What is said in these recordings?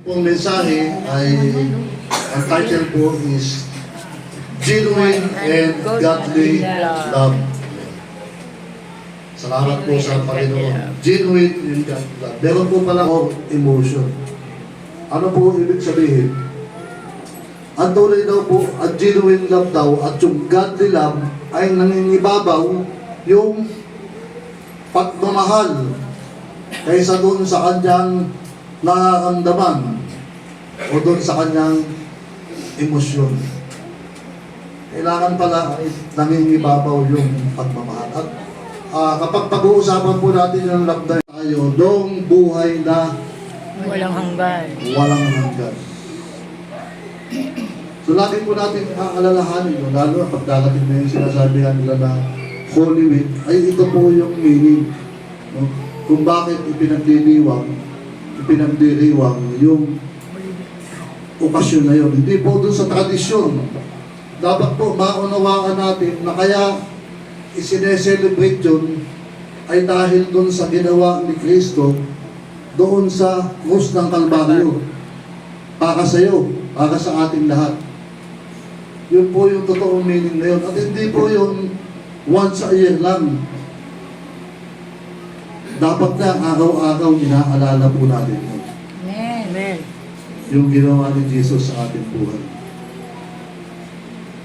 pong mensahe ay ang title po is Genuine and Godly Love. Salamat po sa Panginoon. Genuine and Godly Love. Meron po pala o emotion. Ano po ibig sabihin? Ang tunay daw po, ang genuine love daw at yung godly love ay nangingibabaw yung pagmamahal kaysa doon sa kanyang nararamdaman o doon sa kanyang emosyon. Kailangan pala ay nangingibabaw yung pagmamahal. At ah, kapag pag-uusapan po natin yung na tayo, doong buhay na Walang hanggan. walang hanggan. So lagi po natin aalalahanin, no? lalo na pag darating na yung sinasabihan nila na Holy Week, ay ito po yung meaning. No? Kung bakit ipinagdiriwang, ipinagdiriwang yung okasyon na yun. Hindi po dun sa tradisyon. Dapat po maunawaan natin na kaya isineselebrate yun ay dahil dun sa ginawa ni Kristo doon sa krus ng Kalbaryo. Para sa iyo, para sa ating lahat. Yun po yung totoong meaning na yun. At hindi po yung once a year lang. Dapat na araw-araw inaalala po natin yun. Amen. Yung ginawa ni Jesus sa ating buhay.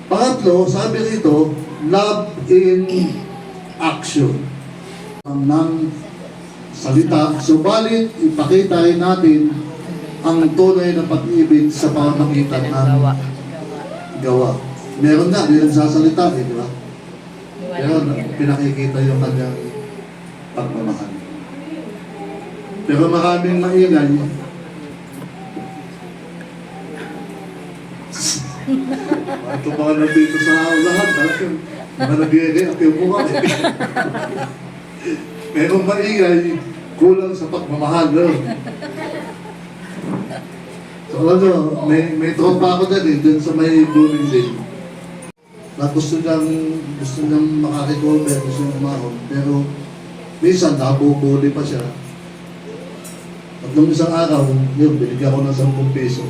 Pangatlo, sabi rito, love in action. Ang ng salita, subalit ipakita natin ang tunay na pag-ibig sa pamamagitan ng Gawa. gawa. Meron na, hindi nagsasalita eh, di ba? Pero pinakikita yung kanyang pagmamahal. Pero maraming maingay. Ito mga nandito sa lahat, talagang mga nag-i-react yung mukha. Pero maingay, kulang sa pagmamahal. No? So ano, may, may tropa ako dyan eh, dyan sa may blooming day na gusto niyang, gusto niyang makarecover, gusto niyang umahon. Pero minsan nabubuli pa siya. At nung isang araw, yun, binigyan ko ng 10 piso.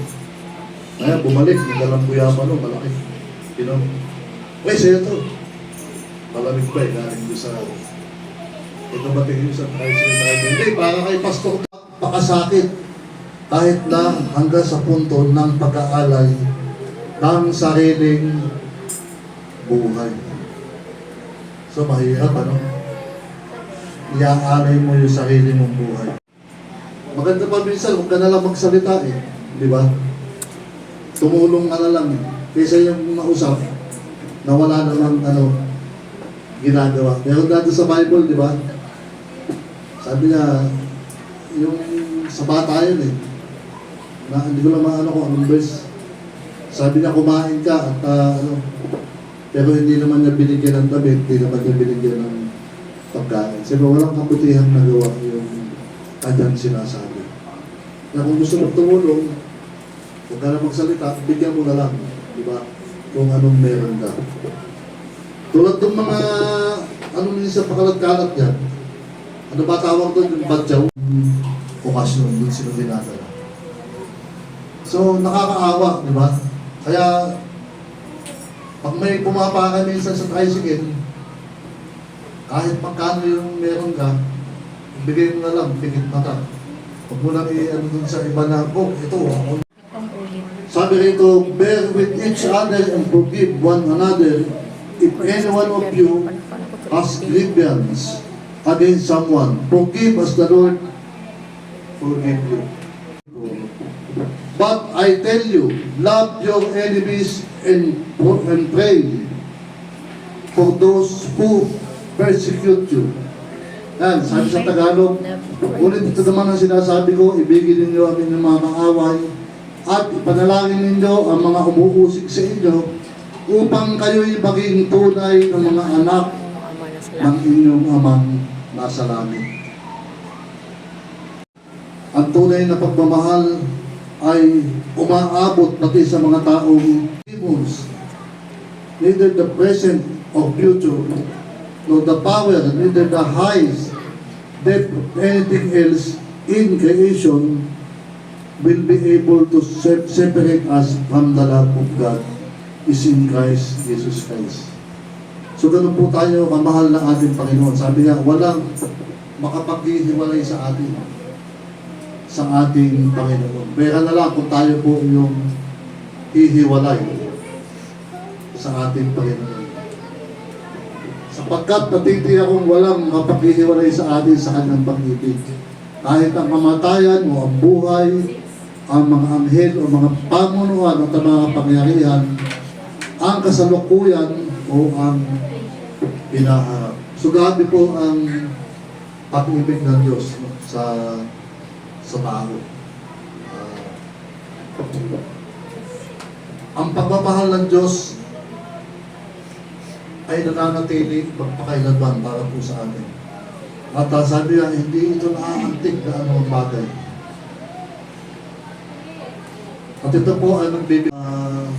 Kaya bumalik, may dalang kuyapan no, malaki. You know? Uy, sa'yo to. Malamig pa eh, galing doon sa... Ito ba tingin sa tricycle driver? Hindi, para kay Pastor pakasakit. Kahit na hanggang sa punto ng pag-aalay ng sariling buhay. So mahirap ano? Iaalay mo yung sarili mong buhay. Maganda pa minsan kung ka na lang magsalita eh. Di ba? Tumulong ka na lang eh. Kaysa yung mausap na wala namang ano, ginagawa. Meron dati sa Bible, di ba? Sabi niya, yung sa bata yun eh. Na, hindi ko lang maano kung anong verse. Sabi niya, kumain ka at ah, ano, pero hindi naman niya binigyan ng damit, hindi naman niya binigyan ng pagkain. Sabi, walang kabutihan na gawa yung kanyang sinasabi. Na kung gusto mong tumulong, huwag ka na magsalita, bigyan mo na lang, di ba? Kung anong meron ka. Tulad ng mga, ano minsan pakalat-kalat yan, ano ba tawag doon, yung badyaw? Hmm, okasyon, doon sila dinadala. So, nakakaawa, di ba? Kaya, pag may pumapaka minsan sa tricycle, kahit magkano yung meron ka, bigay mo na lang, pikit mata. Huwag mo lang i-ano dun sa iba na, oh, ito, ako. Sabi rito, bear with each other and forgive one another if any one of you has grievance against someone. Forgive as the Lord forgive you. But I tell you, love your enemies and, and pray for those who persecute you. Yan, sabi sa Tagalog, Ngunit ito naman ang sinasabi ko, ibigin ninyo ang inyong mga kaaway at ipanalangin ninyo ang mga umuusik sa inyo upang kayo'y maging tunay ng mga anak ng inyong amang nasa langit. Ang tunay na pagmamahal ay umaabot pati sa mga taong demons. Neither the present or future, nor the power, neither the highest, depth, anything else in creation will be able to se- separate us from the love of God is in Christ Jesus Christ. So ganun po tayo kamahal ng ating Panginoon. Sabi niya, walang makapaghihiwalay sa atin sa ating Panginoon. Pera na lang kung tayo po yung hihiwalay sa ating Panginoon. Sapagkat natiti akong walang mapaghihiwalay sa atin sa kanyang pag-ibig. Kahit ang kamatayan o ang buhay, ang mga anghel o mga pamunuan at ang mga pangyarihan, ang kasalukuyan o ang hinaharap. So grabe po ang pag-ibig ng Diyos no, sa sa tao. Ah, ang pagmamahal ng Diyos ay nananatili magpakailanman para po sa atin. At ah, sabi niya, hindi ito naaantig na anong bagay. At ito po ay nagbibig... Ah,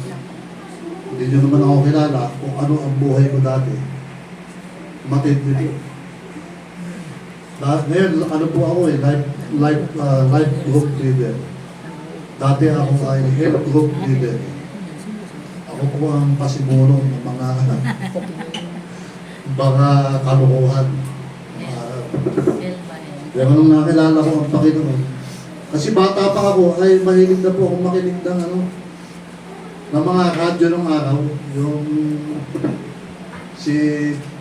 hindi nyo naman ako kilala kung ano ang buhay ko dati. Matindi po. Dahil ngayon, ano po ako eh, life, life, ah, life group leader. Dati ako ay health group leader. Ako po ang pasimuno ng mga mga kalukuhan. Ah, kaya nung nakilala ko ang Panginoon, kasi bata pa ako, ay mahilig na po ako makinig ng ano, ng mga radyo ng araw, yung si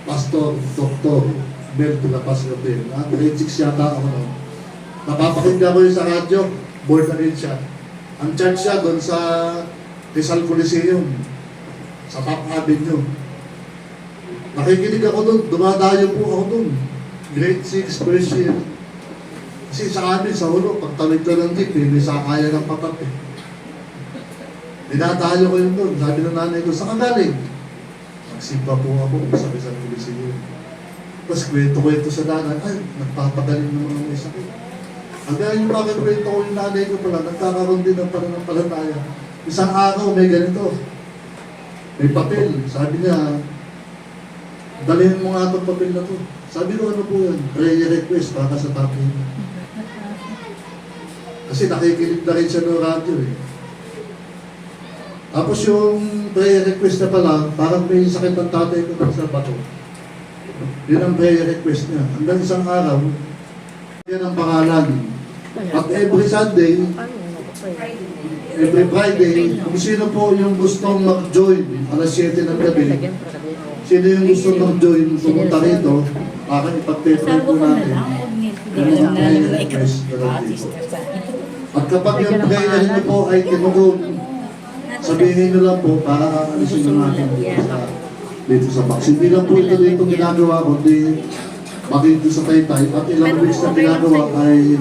Pastor Dr. Bel de la Paz Gabriel. Ah, grade 6 yata ako noon. Napapakinggan ko yun sa radyo, born na rin siya. Ang church siya doon sa Rizal Coliseum, sa Top Avenue. Nakikinig ako doon, dumadayo po ako doon. Grade 6, first year. Kasi sa amin, sa ulo, pag tawid ka ng jeep, eh, may sakaya ng patat eh. Dinadayo ko yun doon. Sabi ng nanay ko, saan galing? Nagsimba po ako sa Rizal Coliseum. Tapos kwento-kwento sa nanay, ay, nagpapagaling naman ang may sakit. Hanggang yung mga kwento ko yung nanay ko pala, nagkakaroon din ng pananampalataya. Isang araw may ganito. May papel. Sabi niya, dalhin mo nga itong papel na to. Sabi ko, ano po yan? Prayer request para sa tatay niya. Kasi nakikinig na rin siya ng radyo eh. Tapos yung prayer request na pala, parang may sakit ng tatay ko sa bato. Yun ang prayer request niya. Hanggang isang araw, yan ang pangalan. At every Sunday, every Friday, kung sino po yung gustong mag-join, alas 7 ng gabi, sino yung gustong mag-join, pumunta rito, akin ipag-pepper po natin. At kapag yung prayer niyo po ay tinugon, sabihin niyo lang po para alisin yung natin dito sa, dito sa box. Hindi lang po ito dito ginagawa, kundi maging doon sa taytay. At ilang weeks na ginagawa ay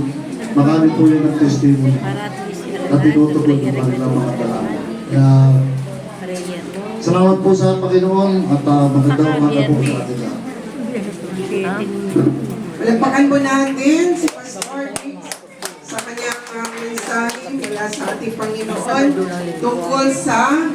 marami po yung nag-testimony na tinutugon ng kanilang mga dalaga. Kaya salamat po sa Panginoon at uh, magandang umaga po sa atin lahat. Palagpakan po natin si Pastor sa kanyang uh, mensahe mula sa ating Panginoon tungkol sa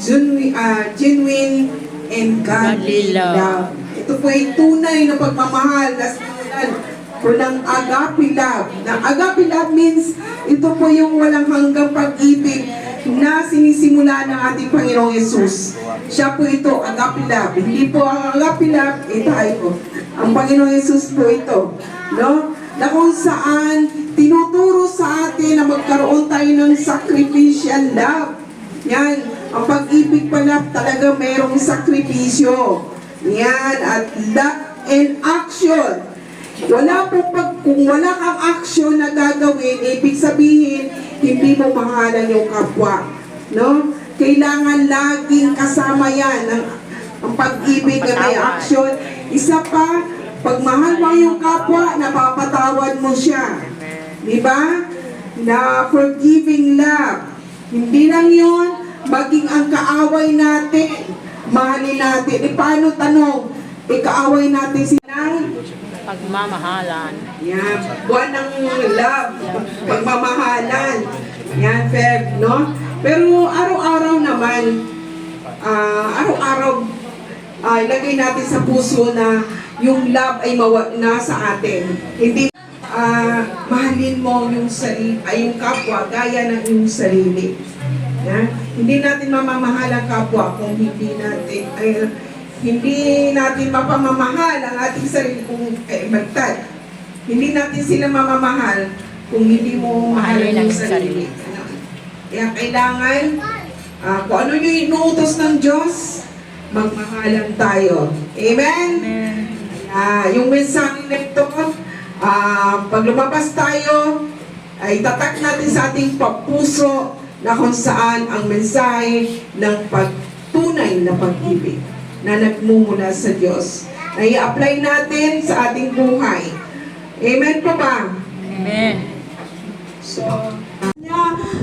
genuine, ah, genuine and godly love. Ito po ay tunay na pagmamahal na sinulan po ng agape love. Na agape love means ito po yung walang hanggang pag-ibig na sinisimula ng ating Panginoong Yesus. Siya po ito, agape love. Hindi po ang agape love, eh tayo. Ang Panginoong Yesus po ito. No? Na kung saan tinuturo sa atin na magkaroon tayo ng sacrificial love. Yan. Ang pag-ibig pala talaga mayroong sakripisyo. Yan. At love and action. Wala po pag, kung wala kang action na gagawin, ibig sabihin, hindi mo mahalan yung kapwa. No? Kailangan laging kasama yan ang, ang pag-ibig na may action. Isa pa, pag mahal mo yung kapwa, napapatawad mo siya. Di ba? Na forgiving love. Hindi lang yun, maging ang kaaway natin, mahalin natin. E paano tanong? E kaaway natin sinang? Pagmamahalan. Yan, buwan ng love, pagmamahalan. Yan, Feb, no? Pero araw-araw naman, ah, araw-araw, ah, ilagay natin sa puso na yung love ay mawa na sa atin. Hindi ah, mahalin mo yung sarili, ay yung kapwa gaya ng iyong sarili. Na? Hindi natin mamamahal ang kapwa kung hindi natin ay hindi natin mapamamahal ang ating sarili kung eh, bagtad. Hindi natin sila mamamahal kung hindi mo mahalin yung sarili. Ano? Kaya kailangan, ah, kung ano yung inuutos ng Diyos, magmahalan tayo. Amen? Ah, yung mensahe na ito, ah, pag lumabas tayo, ay tatak natin sa ating papuso na kung saan ang mensahe ng pagtunay na pag-ibig na nagmumula sa Diyos. Na i-apply natin sa ating buhay. Amen po ba? Amen. So,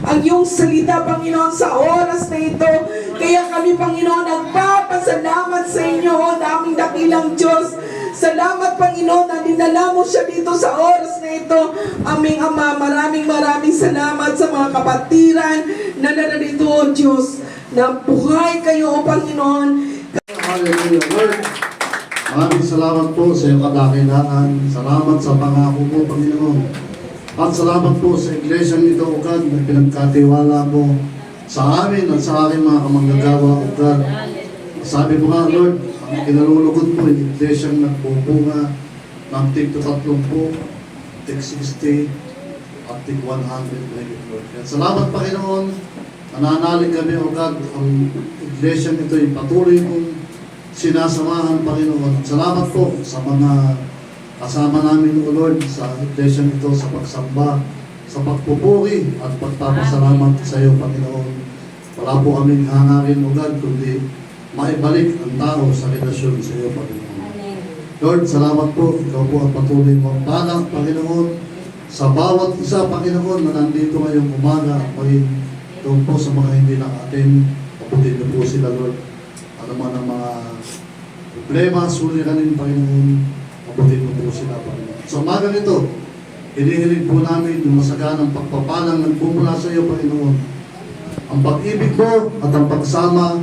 ang iyong salita, Panginoon, sa oras na ito. Kaya kami, Panginoon, nagpapasalamat sa inyo, o daming dakilang Diyos. Salamat, Panginoon, na dinala mo siya dito sa oras na ito. Aming Ama, maraming maraming salamat sa mga kapatiran na narito, O Diyos, na buhay kayo, O Panginoon. Hallelujah, Lord. Maraming salamat po sa iyong kadakilaan. Salamat sa pangako mo, Panginoon. At salamat po sa iglesia nito, O God, na pinagkatiwala mo sa amin at sa aking mga kamanggagawa, O God. Sabi mo nga, Lord, ang kinalulugod mo, yung iglesia nagbubunga ng tig 30, tig 60, at tig 100 megit, Lord. Salamat, Panginoon. Nananalig kami, O God, ang iglesia nito ay patuloy mong sinasamahan, Panginoon. Salamat po sa mga kasama namin, O Lord, sa iglesia nito, sa pagsamba, sa pagpupuri at pagpapasalamat sa iyo, Panginoon. Wala po kaming hangarin, O God, kundi maibalik ang tao sa relasyon sa iyo, Panginoon. Lord, salamat po. Ikaw po ang patuloy mo ang balak, Panginoon, sa bawat isa, Panginoon, na nandito ngayong umaga. Ako'y doon po sa mga hindi nakatin. Pabutin niyo po sila, Lord. Ano man ang mga problema, suliranin, Panginoon. Pabutin mo po sila, Panginoon. Sa umaga nito, hinihiling po namin yung masaganang pagpapalang nagpumula sa iyo, Panginoon. Ang pag-ibig mo at ang pagsama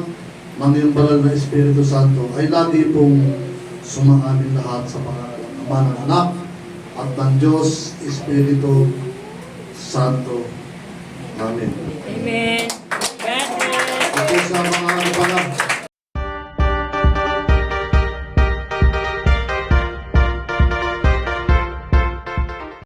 ng iyong banal na Espiritu Santo ay lagi pong sumaamin lahat sa pangalan ng Ama ng Anak at ng Diyos Espiritu Santo. Amen. Amen. At sa mga ano pala,